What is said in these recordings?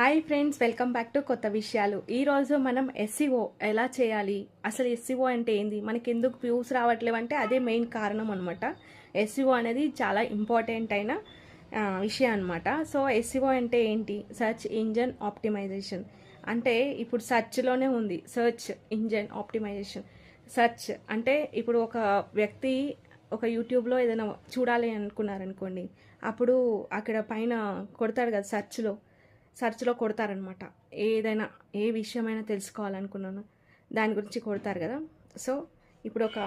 Hi friends welcome back to కొత్త విషయాలు. ఈరోజు మనం ఎస్సీఓ ఎలా చేయాలి? అసలు ఎస్సీఓ అంటే ఏంది? మనకి ఎందుకు వ్యూస్ రావట్లేవు అంటే అదే మెయిన్ కారణం అనమాట ఎస్సీఓ అనేది చాలా ఇంపార్టెంట్ అయిన విషయం అనమాట సో ఎస్సీఓ అంటే ఏంటి? సర్చ్ ఇంజన్ ఆప్టిమైజేషన్ అంటే ఇప్పుడు సర్చ్లోనే ఉంది. సర్చ్ ఇంజన్ ఆప్టిమైజేషన్ సర్చ్ అంటే ఇప్పుడు ఒక వ్యక్తి ఒక యూట్యూబ్లో ఏదైనా చూడాలి అనుకున్నారనుకోండి అప్పుడు అక్కడ పైన కొడతాడు కదా సర్చ్లో సర్చ్లో కొడతారనమాట ఏదైనా ఏ విషయమైనా తెలుసుకోవాలనుకున్నాను దాని గురించి కొడతారు కదా. సో ఇప్పుడు ఒక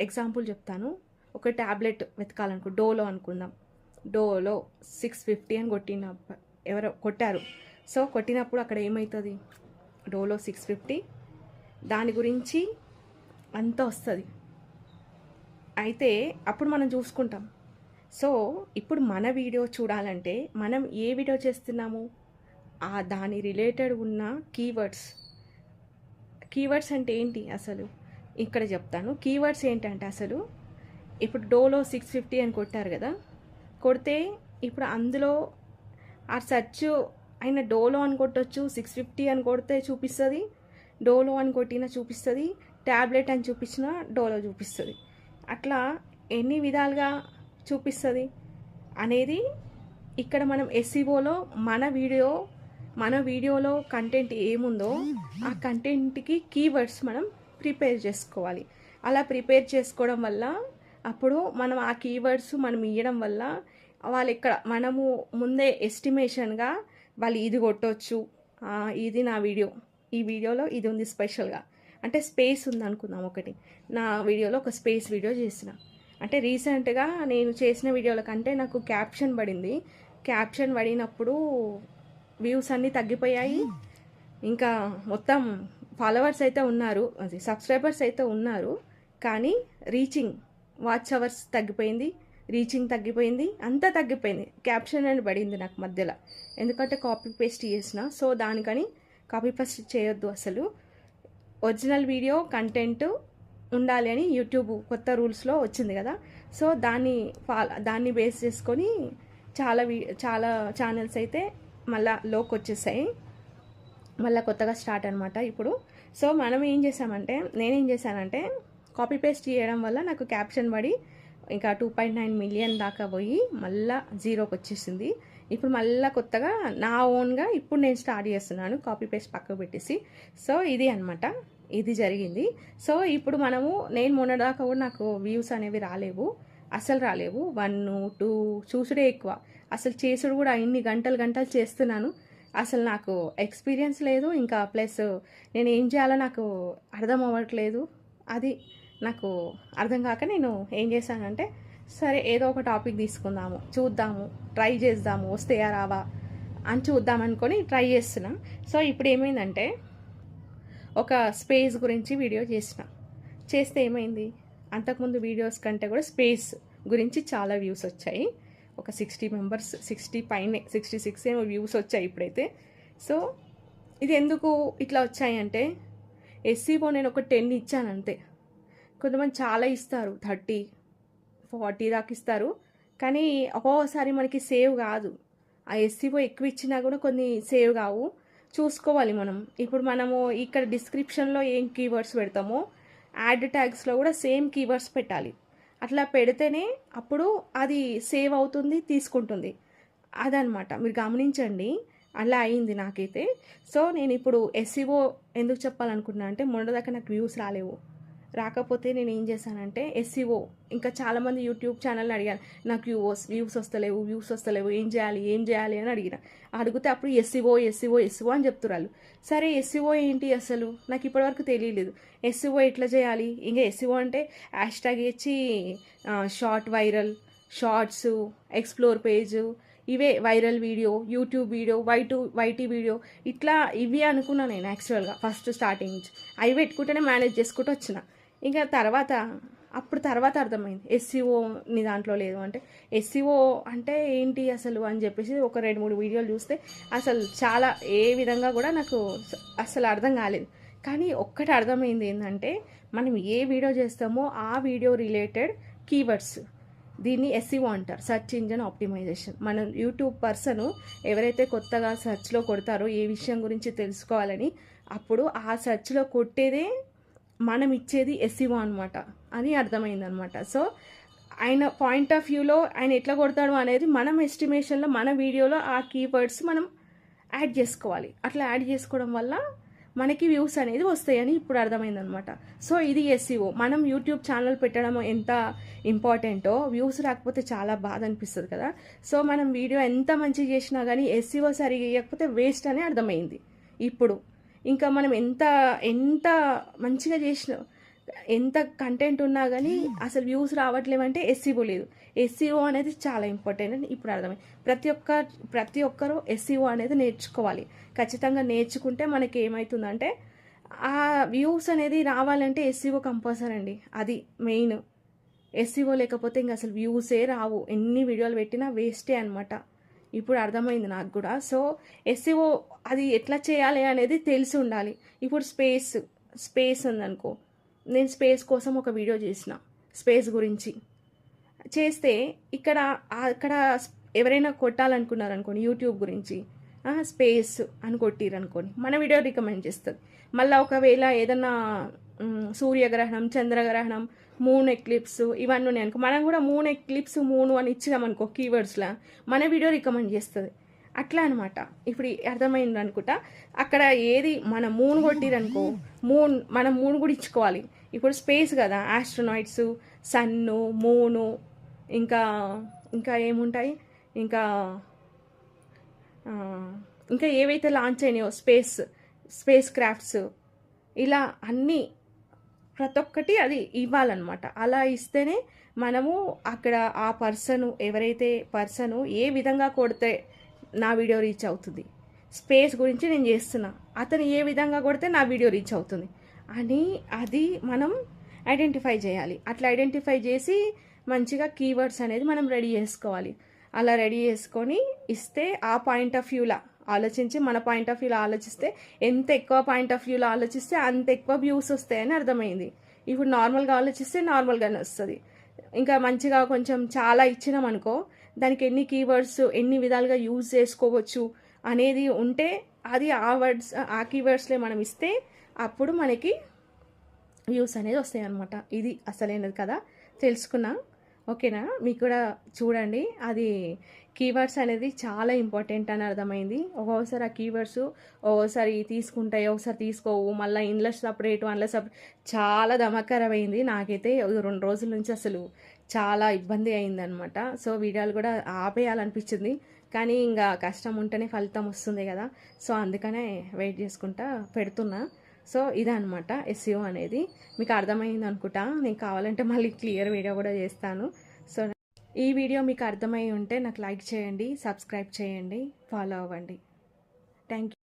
ఎగ్జాంపుల్ చెప్తాను. ఒక ట్యాబ్లెట్ వెతకాలనుకో డోలో అనుకుందాం. డోలో సిక్స్ ఫిఫ్టీ అని కొట్టిన ఎవరో కొట్టారు. సో కొట్టినప్పుడు అక్కడ ఏమవుతుంది డోలో సిక్స్ ఫిఫ్టీ. దాని గురించి అంత వస్తుంది. అయితే అప్పుడు మనం చూసుకుంటాం. సో ఇప్పుడు మన వీడియో చూడాలంటే మనం ఏ వీడియో చేస్తున్నాము? ఆ దాని రిలేటెడ్ ఉన్న కీవర్డ్స్ కీవర్డ్స్ అంటే ఏంటి అసలు? ఇక్కడ చెప్తాను. కీవర్డ్స్ ఏంటంటే అసలు ఇప్పుడు డోలో సిక్స్ ఫిఫ్టీ అని కొట్టారు కదా? కొడితే ఇప్పుడు అందులో ఆ సెర్చ్ అయిన డోలో అని కొట్టచ్చు సిక్స్ ఫిఫ్టీ అని కొడితే చూపిస్తుంది డోలో అని కొట్టినా చూపిస్తుంది ట్యాబ్లెట్ అని చూపించినా డోలో చూపిస్తుంది. అట్లా ఎన్ని విధాలుగా చూపిస్తుంది అనేది ఇక్కడ మనం ఎస్సీఓలో మన వీడియో మన వీడియోలో కంటెంట్ ఏముందో ఆ కంటెంట్కి కీవర్డ్స్ మనం ప్రిపేర్ చేసుకోవాలి. అలా ప్రిపేర్ చేసుకోవడం వల్ల అప్పుడు మనం ఆ కీవర్డ్స్ మనం ఇవ్వడం వల్ల వాళ్ళు ఇక్కడ మనము ముందే ఎస్టిమేషన్గా వాళ్ళు ఇది కొట్టవచ్చు ఇది నా వీడియో. ఈ వీడియోలో ఇది ఉంది స్పెషల్గా అంటే స్పేస్ ఉంది అనుకుందాం ఒకటి. నా వీడియోలో ఒక స్పేస్ వీడియో చేసిన. అంటే రీసెంట్గా నేను చేసిన వీడియోల కంటే నాకు క్యాప్షన్ పడింది. క్యాప్షన్ పడినప్పుడు వ్యూస్ అన్నీ తగ్గిపోయాయి. ఇంకా మొత్తం ఫాలోవర్స్ అయితే ఉన్నారు. అది సబ్స్క్రైబర్స్ అయితే ఉన్నారు. కానీ రీచింగ్ వాచ్ అవర్స్ తగ్గిపోయింది. రీచింగ్ తగ్గిపోయింది. అంతా తగ్గిపోయింది. క్యాప్షన్ అని పడింది నాకు మధ్యలో. ఎందుకంటే కాపీ పేస్ట్ చేసిన. సో దానికని కాపీ పేస్ట్ చేయొద్దు అసలు. ఒరిజినల్ వీడియో కంటెంట్ ఉండాలి అని యూట్యూబ్ కొత్త రూల్స్లో వచ్చింది కదా. సో దాన్ని ఫా దాన్ని బేస్ చేసుకొని చాలా వీ చాలా ఛానల్స్ అయితే మళ్ళా లోకి వచ్చేసాయి. మళ్ళీ కొత్తగా స్టార్ట్ అనమాట ఇప్పుడు. సో మనం ఏం చేసామంటే నేనేం చేశానంటే కాపీ పేస్ట్ చేయడం వల్ల నాకు క్యాప్షన్ పడి ఇంకా టూ పాయింట్ నైన్ మిలియన్ దాకా పోయి మళ్ళీ జీరోకి వచ్చేసింది. ఇప్పుడు మళ్ళీ కొత్తగా నా ఓన్గా ఇప్పుడు నేను స్టార్ట్ చేస్తున్నాను కాపీ పేస్ట్ పక్కకు పెట్టేసి. సో ఇది అనమాట ఇది జరిగింది. సో ఇప్పుడు మనము నేను మొన్నదాకా కూడా నాకు వ్యూస్ అనేవి రాలేవు. అసలు రాలేవు. వన్ టూ చూసుడే ఎక్కువ. అసలు చేసుడు కూడా ఇన్ని గంటలు గంటలు చేస్తున్నాను. అసలు నాకు ఎక్స్పీరియన్స్ లేదు. ఇంకా ప్లస్ నేను ఏం చేయాలో నాకు అర్థం అవ్వట్లేదు. అది నాకు అర్థం కాక నేను ఏం చేశానంటే సరే ఏదో ఒక టాపిక్ తీసుకుందాము చూద్దాము ట్రై చేద్దాము వస్తాయా రావా అని చూద్దాం అనుకొని ట్రై చేస్తున్నా. సో ఇప్పుడు ఏమైందంటే ఒక స్పేస్ గురించి వీడియో చేసిన. చేస్తే ఏమైంది? అంతకుముందు వీడియోస్ కంటే కూడా స్పేస్ గురించి చాలా వ్యూస్ వచ్చాయి. ఒక సిక్స్టీ మెంబర్స్ సిక్స్టీ పైనే సిక్స్టీ సిక్స్ ఏమో వ్యూస్ వచ్చాయి ఇప్పుడైతే. సో ఇది ఎందుకు ఇట్లా వచ్చాయంటే ఎస్సీబో నేను ఒక టెన్ ఇచ్చాను అంతే. కొంతమంది చాలా ఇస్తారు థర్టీ ఫార్టీ దాకా ఇస్తారు. కానీ ఒక్కోసారి మనకి సేవ్ కాదు. ఆ ఎస్సీబో ఎక్కువ ఇచ్చినా కూడా కొన్ని సేవ్ కావు. చూసుకోవాలి మనం. ఇప్పుడు మనము ఇక్కడ డిస్క్రిప్షన్లో ఏం కీవర్డ్స్ పెడతామో యాడ్ ట్యాగ్స్లో కూడా సేమ్ కీవర్డ్స్ పెట్టాలి. అట్లా పెడితేనే అప్పుడు అది సేవ్ అవుతుంది తీసుకుంటుంది. అదనమాట. మీరు గమనించండి. అలా అయింది నాకైతే. సో నేను ఇప్పుడు ఎస్సీఓ ఎందుకు చెప్పాలనుకున్నా అంటే మొన్నటిదాకా నాకు వ్యూస్ రాలేవు. రాకపోతే నేను ఏం చేశానంటే ఎస్సీఓ ఇంకా చాలామంది యూట్యూబ్ ఛానల్ని అడిగాను నాకు వ్యూస్ వ్యూస్ వస్తలేవు వ్యూస్ వస్తలేవు ఏం చేయాలి ఏం చేయాలి అని అడిగిన. అడిగితే అప్పుడు ఎస్సీఓ ఎస్సీఓ ఎస్సీఓ అని చెప్తున్నారు సరే ఎస్సీఓ ఏంటి అసలు? నాకు ఇప్పటివరకు తెలియలేదు. ఎస్సీఓ ఎట్లా చేయాలి? ఇంకా ఎస్సీఓ అంటే హ్యాష్ ట్యాగ్ ఇచ్చి short viral shorts explore page ఇవే వైరల్ వీడియో యూట్యూబ్ వీడియో వైటు వైటీ వీడియో ఇట్లా ఇవి అనుకున్నా నేను యాక్చువల్గా ఫస్ట్ స్టార్టింగ్ నుంచి. అవి పెట్టుకుంటేనే మేనేజ్ చేసుకుంటూ వచ్చిన. ఇంకా తర్వాత అప్పుడు తర్వాత అర్థమైంది. ఎస్సీఓ నీ దాంట్లో లేదు అంటే ఎస్సీఓ అంటే ఏంటి అసలు అని చెప్పేసి ఒక రెండు మూడు వీడియోలు చూస్తే అసలు చాలా ఏ విధంగా కూడా నాకు అసలు అర్థం కాలేదు. కానీ ఒక్కటి అర్థమైంది ఏంటంటే మనం ఏ వీడియో చేస్తామో ఆ వీడియో రిలేటెడ్ కీవర్డ్స్ దీన్ని ఎస్సీఓ అంటారు సర్చ్ ఇంజన్ ఆప్టిమైజేషన్ మనం యూట్యూబ్ పర్సన్ ఎవరైతే కొత్తగా సెర్చ్లో కొడతారో ఏ విషయం గురించి తెలుసుకోవాలని అప్పుడు ఆ సెర్చ్లో కొట్టేదే మనం ఇచ్చేది ఎస్ఈఓ అనమాట అని అర్థమైందనమాట సో ఆయన పాయింట్ ఆఫ్ వ్యూలో ఆయన ఎట్లా కొడతాడు అనేది మనం ఎస్టిమేషన్లో మన వీడియోలో ఆ కీవర్డ్స్ మనం యాడ్ చేసుకోవాలి. అట్లా యాడ్ చేసుకోవడం వల్ల మనకి వ్యూస్ అనేది వస్తాయని ఇప్పుడు అర్థమైందనమాట సో ఇది ఎస్ఈఓ మనం యూట్యూబ్ ఛానల్ పెట్టడం ఎంత ఇంపార్టెంటో వ్యూస్ రాకపోతే చాలా బాధ అనిపిస్తుంది కదా. సో మనం వీడియో ఎంత మంచిగా చేసినా కానీ ఎస్సీఓ సరిగా ఇవ్వకపోతే వేస్ట్ అని అర్థమైంది. ఇప్పుడు ఇంకా మనం ఎంత ఎంత మంచిగా చేసిన ఎంత కంటెంట్ ఉన్నా కానీ అసలు వ్యూస్ రావట్లేమంటే ఎస్సీఓ లేదు. ఎస్సీఓ అనేది చాలా ఇంపార్టెంట్ అని ఇప్పుడు అర్థమైంది. ప్రతి ఒక్క ప్రతి ఒక్కరూ ఎస్సీఓ అనేది నేర్చుకోవాలి. ఖచ్చితంగా నేర్చుకుంటే మనకి ఏమవుతుందంటే ఆ వ్యూస్ అనేది రావాలంటే ఎస్సీఓ కంపల్సరీ అండి. అది మెయిన్ ఎస్సీఓ లేకపోతే ఇంకా అసలు వ్యూసే రావు. ఎన్ని వీడియోలు పెట్టినా వేస్టే అనమాట ఇప్పుడు అర్థమైంది నాకు కూడా. సో ఎస్సీఓ అది ఎట్లా చేయాలి అనేది తెలిసి ఉండాలి. ఇప్పుడు స్పేస్ స్పేస్ ఉందనుకో. నేను స్పేస్ కోసం ఒక వీడియో చేసిన స్పేస్ గురించి. చేస్తే ఇక్కడ అక్కడ ఎవరైనా కొట్టాలనుకున్నారు అనుకోండి యూట్యూబ్ గురించి. స్పేస్ అని కొట్టిరనుకోండి. మన వీడియో రికమెండ్ చేస్తుంది. మళ్ళీ ఒకవేళ ఏదన్నా సూర్యగ్రహణం చంద్రగ్రహణం మూన్ ఎక్లిప్స్ ఇవన్నీ ఉన్నాయి అనుకో. మనం కూడా మూన్ ఎక్లిప్స్ మూను అని ఇచ్చినాం అనుకో కీవర్డ్స్లో మన వీడియో రికమెండ్ చేస్తుంది. అట్లా అనమాట ఇప్పుడు అర్థమైంది అనుకుంటా? అక్కడ ఏది మన మూన్ కొట్టిరనుకో మూన్ మనం మూన్ కూడా ఇచ్చుకోవాలి. ఇప్పుడు స్పేస్ కదా ఆస్ట్రోనాయిడ్స్ సన్ను మూను ఇంకా ఇంకా ఏముంటాయి? ఇంకా ఇంకా ఏవైతే లాంచ్ అయినాయో స్పేస్ స్పేస్ క్రాఫ్ట్స్ ఇలా అన్నీ ప్రతి ఒక్కటి అది ఇవ్వాలన్నమాట. అలా ఇస్తేనే మనము అక్కడ ఆ పర్సన్ ఎవరైతే పర్సన్ ఏ విధంగా కొడితే నా వీడియో రీచ్ అవుతుంది స్పేస్ గురించి నేను చేస్తున్నా అతను ఏ విధంగా కొడితే నా వీడియో రీచ్ అవుతుంది అని అది మనం ఐడెంటిఫై చేయాలి. అట్లా ఐడెంటిఫై చేసి మంచిగా కీవర్డ్స్ అనేది మనం రెడీ చేసుకోవాలి. అలా రెడీ చేసుకొని ఇస్తే ఆ పాయింట్ ఆఫ్ వ్యూలా ఆలోచించి మన పాయింట్ ఆఫ్ వ్యూలో ఆలోచిస్తే ఎంత ఎక్కువ పాయింట్ ఆఫ్ వ్యూలో ఆలోచిస్తే అంత ఎక్కువ వ్యూస్ వస్తాయని అర్థమైంది. ఇప్పుడు నార్మల్గా ఆలోచిస్తే నార్మల్గానే వస్తుంది. ఇంకా మంచిగా కొంచెం చాలా ఇచ్చినాం అనుకో దానికి ఎన్ని కీవర్డ్స్ ఎన్ని విధాలుగా యూజ్ చేసుకోవచ్చు అనేది ఉంటే అది ఆ వర్డ్స్ ఆ కీవర్డ్స్లో మనం ఇస్తే అప్పుడు మనకి వ్యూస్ అనేది వస్తాయి అనమాట ఇది అసలైనది కదా. తెలుసుకున్నా. ఓకేనా? మీకు కూడా చూడండి. అది కీవర్డ్స్ అనేది చాలా ఇంపార్టెంట్ అని అర్థమైంది. ఒక్కొక్కసారి ఆ కీవర్డ్స్ ఒక్కోసారి తీసుకుంటాయి ఒకసారి తీసుకోవు. మళ్ళీ ఇండ్ల సపరేట్ అందులో సపరేట్ చాలా దమకరమైంది. నాకైతే రెండు రోజుల నుంచి అసలు చాలా ఇబ్బంది అయిందనమాట సో వీడియోలు కూడా ఆపేయాలనిపించింది. కానీ ఇంకా కష్టం ఉంటేనే ఫలితం వస్తుంది కదా. సో అందుకనే వెయిట్ చేసుకుంటా పెడుతున్నా. సో ఇదనమాట ఎస్ఈఓ అనేది. మీకు అర్థమైంది అనుకుంటా. నేను కావాలంటే మళ్ళీ క్లియర్ వీడియో కూడా చేస్తాను. సో ఈ వీడియో మీకు అర్థమై ఉంటే నాకు లైక్ చేయండి సబ్స్క్రైబ్ చేయండి ఫాలో అవ్వండి. Thank you